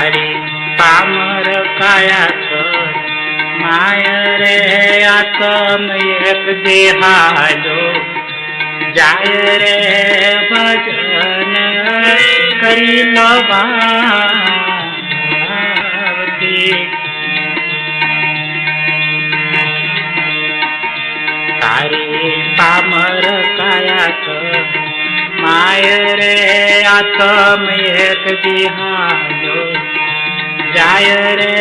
તારી પામર કાયા છો માય રે આતમ એક દેહાલો જાય રે ભજન કરી લવાતી તારી પામર કાયા છો માય રે આતમ એક જાય રે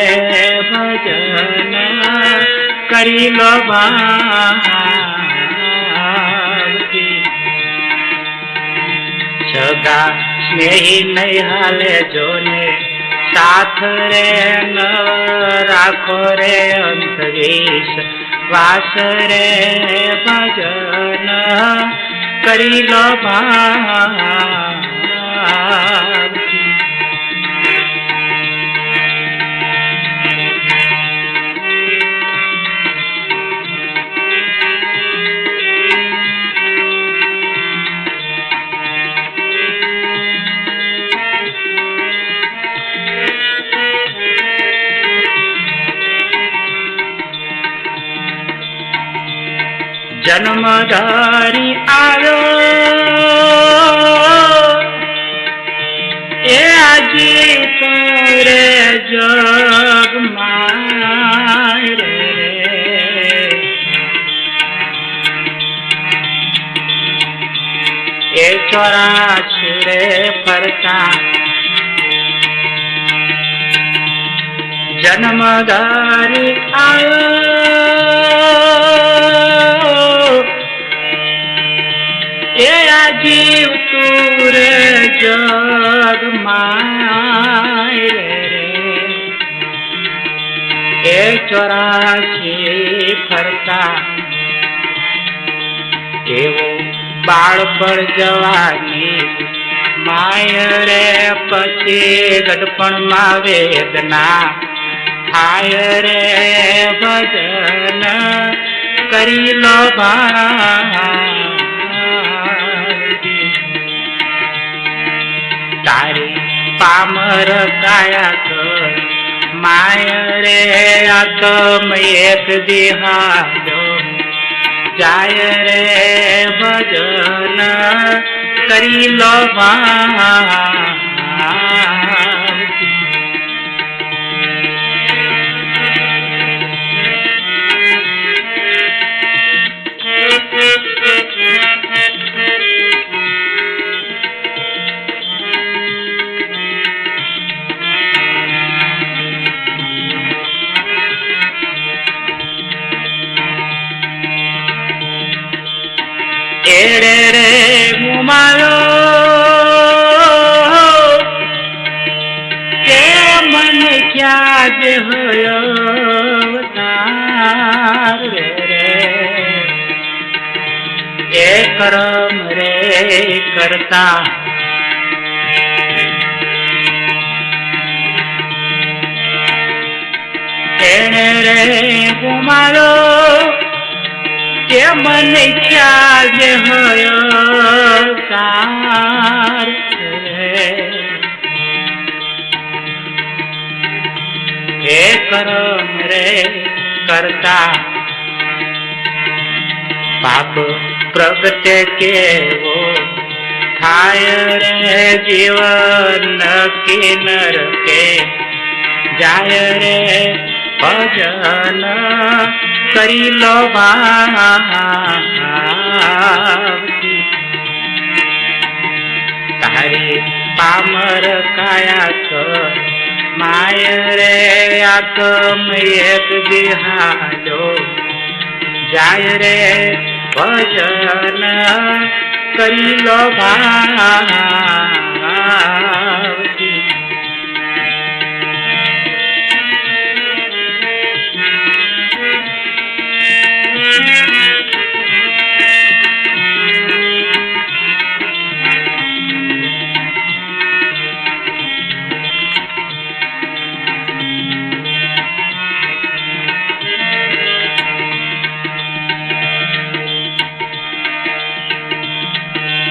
ભજન કરી લો સગા સ્નેહી નહીં હાલે જોને, સાથ રે ન રાખો રે અંતરીશ વાસ રે ભજન કરી લો ભાવતી જન્મધારી આવ્યો. એ આજી જગમાં રે. એ ચોરાશરે ફરતા. જન્મધારી આવ્યો. એ આજીવ તું રે જગમાં રે. એ ચોરાશી ફરતા એવો બાળપણ જવાની માય રે. પછી ગડપણમાં વેદના થાય રે. ભજન કરી લો ભાવતી તારી પામર કાયા માય રે આતમ એક દિહાડો જાય રે ભજન કરી લો ભાવતી એરે રે મુમારો કે મન ક્યાં જે હોય અવતાર રે એ કરમ રે કરતા. એને રે ગુમારો કે મને ખ્યાલ જે હોય સાર રે એ કરમ રે કરતા પાપ પ્રગટે કેવો થાય રે જીવન કિનર કે જાય રે ભજન કરી લો તારી પામર કાયા કર માય રે આતમ એક દિહાલો. જાય રે ભજન કરી લો ભાવતી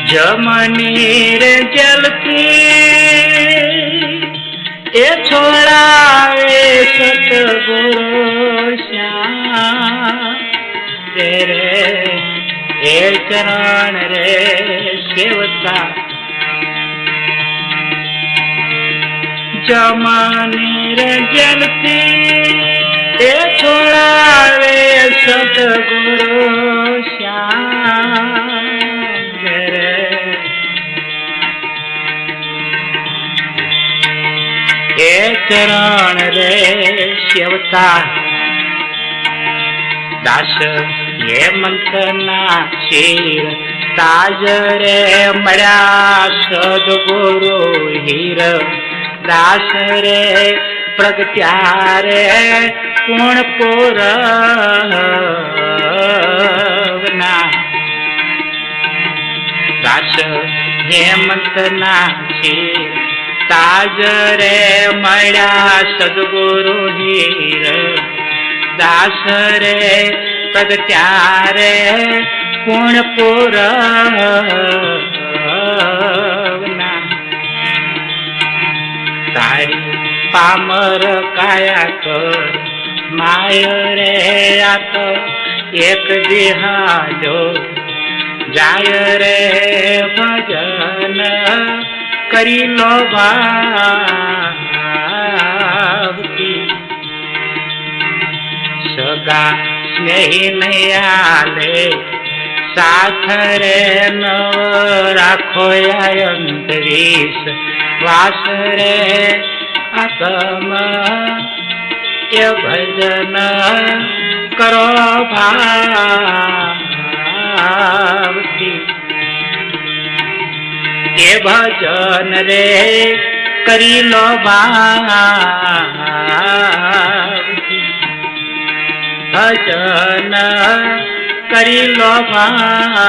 જમનીર જલતી એ છોડાવે સતગુરુ શ્યામ. રે એ ચરણ રે સેવતા જમનીર જલતી એ છોડાવે સતગુરુ શ્યામ. ચરણ રે શિવતા. દાસ હે ના શીર તાજ રે મળ્યા સદગુરુ હીર. દાસ રે પ્રગટ્યા રે પૂરવના. દાસ હેમંત ના શીર તાજ રે મળ્યા સદગુરુ હીર દાસ રે પ્રગટ્યા રે પૂર્ણ પૂરવના તારી પામર કાયા કર માય રે આત એક દિહાજો જાય રે ભજન કરી લો ભાવતી સગા સ્નેહી નહીં આલે સાથ રે નવ રાખો અંતરીશ વાસ રે આતમ એ ભજન કરો ભાવતી એ ભજન રે કરી લો ભજન કરી લો ભાવતી